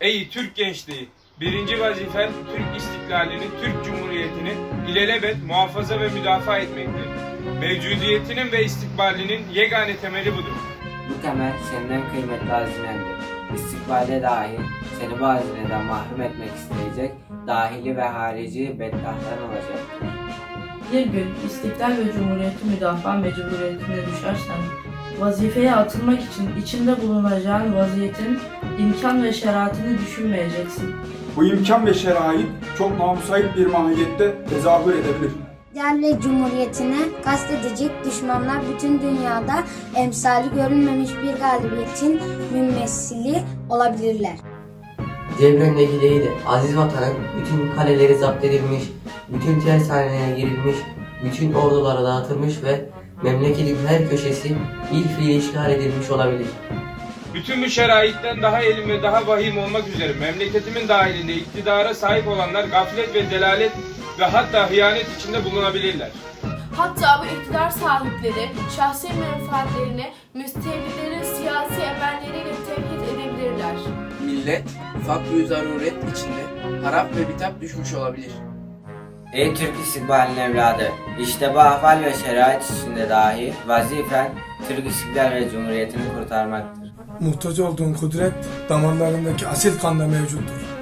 Ey Türk gençliği! Birinci vazifen Türk istiklalini, Türk Cumhuriyeti'ni ilelebet muhafaza ve müdafaa etmektir. Mevcudiyetinin ve istikbalinin yegane temeli budur. Bu temel senden kıymetli hazinendir. İstikbalde dahi seni bu hazineden mahrum etmek isteyecek dahili ve harici bedbahtların olacaktır. Bir gün istiklal ve cumhuriyeti müdafaa mecburiyetine düşersen, vazifeye atılmak için içinde bulunacağın vaziyetin imkan ve şeraitini düşünmeyeceksin. Bu imkan ve şerait çok namusayip bir mahiyette tezahür edebilir. Devlet Cumhuriyeti'ne kastedecek düşmanlar bütün dünyada emsali görülmemiş bir galibiyetin mümessili olabilirler. Devrendeki değil de aziz vatanın bütün kaleleri zapt edilmiş, bütün tersanelere girilmiş, bütün orduları dağıtılmış ve memleketin her köşesi ilk fiil işgal edilmiş olabilir. Bütün bu şeraitten daha elim ve daha vahim olmak üzere memleketimin dahilinde iktidara sahip olanlar gaflet ve delalet ve hatta hıyanet içinde bulunabilirler. Hatta bu iktidar sahipleri şahsi menfaatlerini müstevlilerin siyasi emelleriyle tevhid edebilirler. Millet fakr zaruret içinde harap ve bitap düşmüş olabilir. Ey Türk istikbalinin evladı! İşte bu ahval ve şerait içinde dahi vazifen Türk istiklal ve cumhuriyetini kurtarmaktır. Muhtaç olduğun kudret damarlarındaki asil kanda mevcuttur.